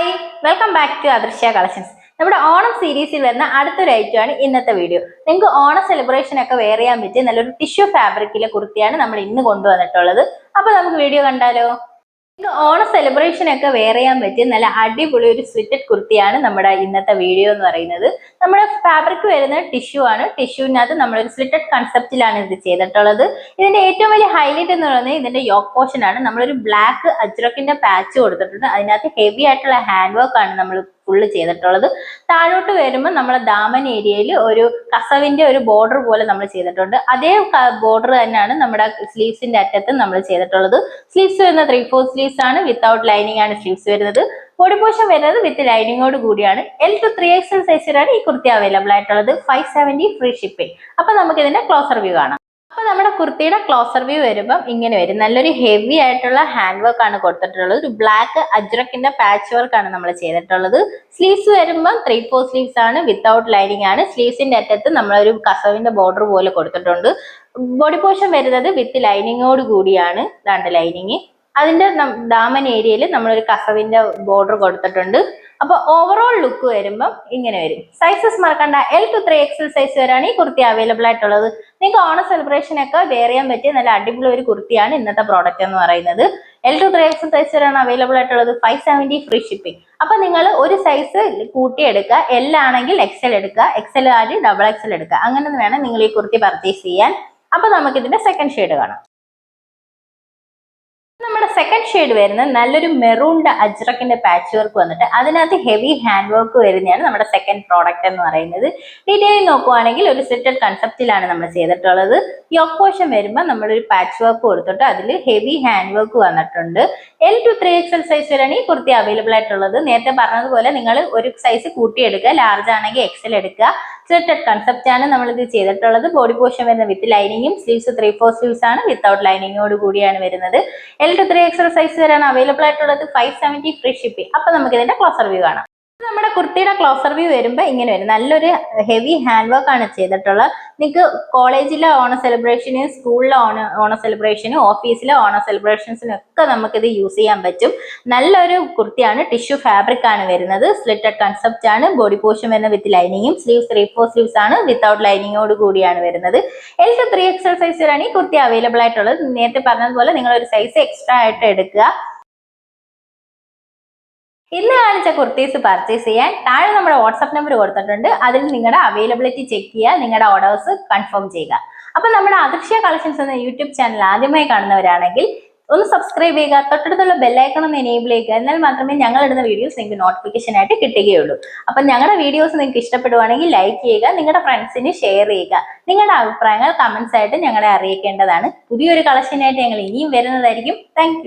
Hi welcome back to Adrishya collections നമ്മുടെ ഓണം സീരീസിൽ വരുന്ന അടുത്തൊരു ഐറ്റമാണ് ഇന്നത്തെ വീഡിയോ നിങ്ങൾക്ക് ഓണ സെലിബ്രേഷൻ ഒക്കെ വെയർ ചെയ്യാൻ പറ്റിയ നല്ലൊരു ടിഷ്യൂ ഫാബ്രിക്കിലെ കുർത്തിയാണ് നമ്മൾ ഇന്ന് കൊണ്ടുവന്നിട്ടുള്ളത്. അപ്പൊ നമുക്ക് വീഡിയോ കണ്ടാലോ? ഓണ സെലിബ്രേഷൻ ഒക്കെ വേറെയാൻ പറ്റിയ നല്ല അടിപൊളി ഒരു സ്വിറ്റഡ് കുർത്തിയാണ് നമ്മുടെ ഇന്നത്തെ വീഡിയോ എന്ന് പറയുന്നത്. നമ്മുടെ ഫാബ്രിക് വരുന്ന ടിഷ്യൂ ആണ്. ടിഷ്യൂവിനകത്ത് നമ്മളൊരു സ്ലിറ്റഡ് കൺസെപ്റ്റിലാണ് ഇത് ചെയ്തിട്ടുള്ളത്. ഇതിന്റെ ഏറ്റവും വലിയ ഹൈലൈറ്റ് എന്ന് പറയുന്നത് ഇതിന്റെ യോക്ക് പോർഷൻ ആണ്. നമ്മളൊരു ബ്ലാക്ക് അജ്രക്കിന്റെ പാച്ച് കൊടുത്തിട്ടുണ്ട്. അതിനകത്ത് ഹെവി ആയിട്ടുള്ള ഹാൻഡ് വർക്ക് ആണ് നമ്മൾ ഫുള്ള് ചെയ്തിട്ടുള്ളത്. താഴോട്ട് വരുമ്പോൾ നമ്മളെ ദാമൻ ഏരിയയിൽ ഒരു കസവിന്റെ ഒരു ബോർഡർ പോലെ നമ്മൾ ചെയ്തിട്ടുണ്ട്. അതേ ബോർഡർ തന്നെയാണ് നമ്മുടെ സ്ലീവ്സിന്റെ അറ്റത്ത് നമ്മൾ ചെയ്തിട്ടുള്ളത്. സ്ലീവ്സ് വരുന്ന ത്രീ ഫോർ സ്ലീവ്സ് ആണ്. വിത്തൗട്ട് ലൈനിങ് ആണ് സ്ലീവ്സ് വരുന്നത്. ബോഡി പോർഷൻ വരുന്നത് വിത്ത് ലൈനിങ്ങോട് കൂടിയാണ്. എൽ ടു ത്രീ എക്സൽ സൈസിലാണ് ഈ കുർത്തി അവൈലബിൾ ആയിട്ടുള്ളത്. ഫൈവ് സെവന്റി ഫ്രീ ഷിപ്പിംഗ് അപ്പൊ നമുക്ക് ഇതിന്റെ ക്ലോസർ വ്യൂ കാണാം. അപ്പൊ നമ്മുടെ കുർത്തിയുടെ ക്ലോസർ വ്യൂ വരുമ്പം ഇങ്ങനെ വരും. നല്ലൊരു ഹെവി ആയിട്ടുള്ള ഹാൻഡ് വർക്ക് ആണ് കൊടുത്തിട്ടുള്ളത്. ഒരു ബ്ലാക്ക് അജ്രക്കിന്റെ പാച്ച് വർക്ക് ആണ് നമ്മൾ ചെയ്തിട്ടുള്ളത്. സ്ലീവ്സ് വരുമ്പം ത്രീ ഫോർ സ്ലീവ്സ് ആണ് വിത്തൗട്ട് ലൈനിങ് ആണ്. സ്ലീവ്സിന്റെ അറ്റത്ത് നമ്മളൊരു കസവിന്റെ ബോർഡർ പോലെ കൊടുത്തിട്ടുണ്ട്. ബോഡി പോർഷൻ വരുന്നത് വിത്ത് ലൈനിങ്ങോട് കൂടിയാണ്. ദാണ്ട് ലൈനിങ് അതിന്റെ ദാമൻ ഏരിയയിൽ നമ്മളൊരു കസവിന്റെ ബോർഡർ കൊടുത്തിട്ടുണ്ട്. അപ്പൊ ഓവറോൾ ലുക്ക് വരുമ്പം ഇങ്ങനെ വരും. സൈസസ് മറക്കണ്ട. L to three XL size വരെയാണ് ഈ കുർത്തി അവൈലബിൾ ആയിട്ടുള്ളത്. നിങ്ങൾക്ക് ഓണ സെലിബ്രേഷൻ ഒക്കെ വെയർ ചെയ്യാൻ പറ്റിയ നല്ല അടിപൊളി ഒരു കുർത്തിയാണ് ഇന്നത്തെ പ്രോഡക്റ്റ് എന്ന് പറയുന്നത്. L to three XL size വരെയാണ് അവൈലബിൾ ആയിട്ടുള്ളത്. ഫൈവ് സെവന്റി ഫ്രീ ഷിപ്പിംഗ് അപ്പൊ നിങ്ങൾ ഒരു സൈസ് കൂട്ടി എടുക്കുക. എൽ ആണെങ്കിൽ എക്സൽ എടുക്കുക. എക്സൽ ആര് ഡബിൾ എക്സൽ എടുക്കുക. അങ്ങനെ വേണം നിങ്ങൾ ഈ കുർത്തി പർച്ചേസ് ചെയ്യാൻ. അപ്പൊ നമുക്ക് ഇതിന്റെ സെക്കൻഡ് ഷെയ്ഡ് കാണാം. നമ്മുടെ സെക്കൻഡ് ഷെയ്ഡ് വരുന്നത് നല്ലൊരു മെറൂണിന്റെ അജ്രക്കിന്റെ പാച്ച് വർക്ക് വന്നിട്ട് അതിനകത്ത് ഹെവി ഹാൻഡ് വർക്ക് വരുന്നതാണ് നമ്മുടെ സെക്കൻഡ് പ്രോഡക്റ്റ് എന്ന് പറയുന്നത്. ഡീറ്റെയിൽ നോക്കുവാണെങ്കിൽ ഒരു സെറ്റഡ് കൺസെപ്റ്റിലാണ് നമ്മൾ ചെയ്തിട്ടുള്ളത്. യോക്ക് പോഷൻ വരുമ്പോൾ നമ്മളൊരു പാച്ച് വർക്ക് കൊടുത്തിട്ട് അതിൽ ഹെവി ഹാൻഡ് വർക്ക് വന്നിട്ടുണ്ട് L to three L size വരെയാണ് ഈ കുർത്തി അവൈലബിൾ ആയിട്ടുള്ളത്. നേരത്തെ പറഞ്ഞതുപോലെ നിങ്ങൾ ഒരു സൈസ് കൂട്ടിയെടുക്കുക ലാർജ് ആണെങ്കിൽ എക്സൽ എടുക്കുക. സെറ്റഡ് കൺസെപ്റ്റ് ആണ് നമ്മൾ ഇത് ചെയ്തിട്ടുള്ളത് ബോഡി പോഷൻ വരുന്ന വിത്ത് ലൈനിങ്ങും സ്ലീവ്സ് ത്രീ ഫോർ സ്ലീവ്സ് ആണ്. വിത്തൗട്ട് ലൈനിങ്ങോട് കൂടിയാണ് വരുന്നത്. എൽ ടു ത്രീ എക്സൽ തരാണ് അവൈലബിൾ ആയിട്ടുള്ളത്. ഫൈവ് സെവന്റി ഫ്രീ ഷിപ്പിംഗ് അപ്പൊ നമുക്ക് ഇതിന്റെ ക്ലോസർ വ്യൂ കാണാം. നമ്മുടെ കുർത്തിയുടെ ക്ലോസർ വ്യൂ വരുമ്പോൾ ഇങ്ങനെ വരും. നല്ലൊരു ഹെവി ഹാൻഡ് വർക്ക് ആണ് ചെയ്തിട്ടുള്ളത്. നിങ്ങൾക്ക് കോളേജിലെ ഓണ സെലിബ്രേഷന് സ്കൂളിലെ ഓണ ഓണ സെലിബ്രേഷന് ഓഫീസിലെ ഓണ സെലിബ്രേഷൻസിനും ഒക്കെ നമുക്കിത് യൂസ് ചെയ്യാൻ പറ്റും. നല്ലൊരു കുർത്തിയാണ്. ടിഷ്യൂ ഫാബ്രിക് ആണ് വരുന്നത്. സ്ലിറ്റഡ് കൺസെപ്റ്റ് ആണ്. ബോഡി പോർഷൻ വരുന്ന വിത്ത് ലൈനിങ്ങും സ്ലീവ്സ് ത്രീ ഫോർ സ്ലീവ്സ് ആണ്. വിത്തൗട്ട് ലൈനിങ്ങോട് കൂടിയാണ് വരുന്നത്. എൽ ടു ത്രീ എക്സൽ സൈസിലാണ് ഈ കുർത്തി അവൈലബിൾ ആയിട്ടുള്ളത്. നേരത്തെ പറഞ്ഞതുപോലെ നിങ്ങൾ ഒരു സൈസ് എക്സ്ട്രാ ആയിട്ട് എടുക്കുക. ഇന്ന് കാണിച്ച കുർത്തീസ് പർച്ചേസ് ചെയ്യാൻ താഴെ നമ്മുടെ വാട്സപ്പ് നമ്പർ കൊടുത്തിട്ടുണ്ട്. അതിൽ നിങ്ങളുടെ അവൈലബിലിറ്റി ചെക്ക് ചെയ്യുക നിങ്ങളുടെ ഓർഡേഴ്സ് കൺഫേം ചെയ്യുക. അപ്പൊ നമ്മുടെ അദൃശ്യ കളക്ഷൻസ് എന്ന യൂട്യൂബ് ചാനൽ ആദ്യമായി കാണുന്നവരാണെങ്കിൽ ഒന്ന് സബ്സ്ക്രൈബ് ചെയ്യുക തൊട്ടടുത്തുള്ള ബെല്ലൈക്കൺ ഒന്ന് എനേബിൾ ചെയ്യുക. എന്നാൽ മാത്രമേ ഞങ്ങൾ ഇടുന്ന വീഡിയോസ് നിങ്ങൾക്ക് നോട്ടിഫിക്കേഷൻ ആയിട്ട് കിട്ടുകയുള്ളൂ. അപ്പം ഞങ്ങളുടെ വീഡിയോസ് നിങ്ങൾക്ക് ഇഷ്ടപ്പെടുവാണെങ്കിൽ ലൈക്ക് ചെയ്യുക നിങ്ങളുടെ ഫ്രണ്ട്സിന് ഷെയർ ചെയ്യുക. നിങ്ങളുടെ അഭിപ്രായങ്ങൾ കമന്റ്സ് ആയിട്ട് ഞങ്ങളെ അറിയിക്കേണ്ടതാണ്. പുതിയൊരു കളക്ഷനായിട്ട് ഞങ്ങൾ ഇനിയും വരുന്നതായിരിക്കും. താങ്ക്